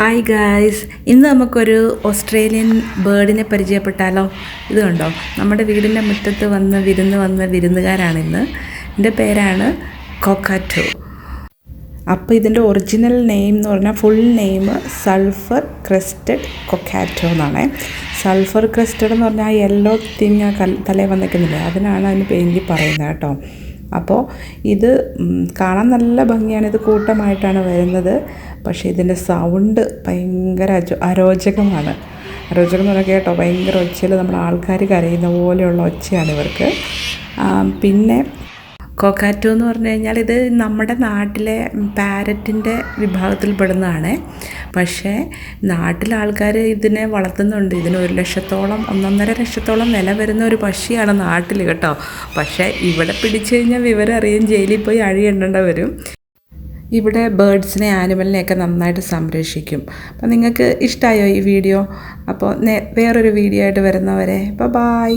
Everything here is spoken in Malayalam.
ഹായ് ഗായ്സ് ഇന്ന് നമുക്കൊരു ഓസ്ട്രേലിയൻ ബേർഡിനെ പരിചയപ്പെട്ടാലോ? ഇതുണ്ടോ നമ്മുടെ വീടിന്റെ മുറ്റത്ത് വന്ന് വിരുന്ന് വന്ന വിരുന്നുകാരാണിന്ന് എന്റെ പേരാണ് കോക്കാറ്റോ അപ്പോൾ ഇതിന്റെ ഒറിജിനൽ നെയിം എന്ന് പറഞ്ഞാൽ full name sulphur crested cockatoo എന്നാണ്. സൾഫർ ക്രസ്റ്റഡ് എന്ന് പറഞ്ഞാൽ ആ യെല്ലോ തിങ് തലേ വന്നിരിക്കുന്നില്ലേ? അതിനാണ് അതിന് പേര് പറയുന്നത് കേട്ടോ. അപ്പോൾ ഇത് കാണാൻ നല്ല ഭംഗിയാണ്. ഇത് കൂട്ടമായിട്ടാണ് വരുന്നത്. പക്ഷേ ഇതിന്റെ സൗണ്ട് ഭയങ്കര അരോചകമാണ്. അരോചകം എന്ന് പറഞ്ഞാൽ കേട്ടോ ഭയങ്കര ഒച്ചയിൽ നമ്മൾ ആൾക്കാർ കരയുന്ന പോലെയുള്ള ഒച്ചയാണ് ഇവർക്ക്. പിന്നെ കൊക്കാറ്റോ എന്ന് പറഞ്ഞു കഴിഞ്ഞാൽ ഇത് നമ്മുടെ നാട്ടിലെ പാരറ്റിന്റെ വിഭാഗത്തിൽ പെടുന്നതാണ് പക്ഷേ നാട്ടിലെ ആൾക്കാർ ഇതിനെ വളർത്തുന്നുണ്ട്. ഇതിന് ഒരു ലക്ഷത്തോളം ഒന്നൊന്നര ലക്ഷത്തോളം വില വരുന്ന ഒരു പക്ഷിയാണ് നാട്ടിൽ കേട്ടോ. പക്ഷേ ഇവിടെ പിടിച്ചു കഴിഞ്ഞാൽ വിവരം അറിയും. ജയിലിൽ പോയി അഴിയണ്ടേണ്ട വരും ഇവിടെ ബേഡ്സിനെ ആനിമലിനെയൊക്കെ നന്നായിട്ട് സംരക്ഷിക്കും. അപ്പം നിങ്ങൾക്ക് ഇഷ്ടമായോ ഈ വീഡിയോ? അപ്പോൾ വേറൊരു വീഡിയോ ആയിട്ട് വരുന്നവരെ ബൈ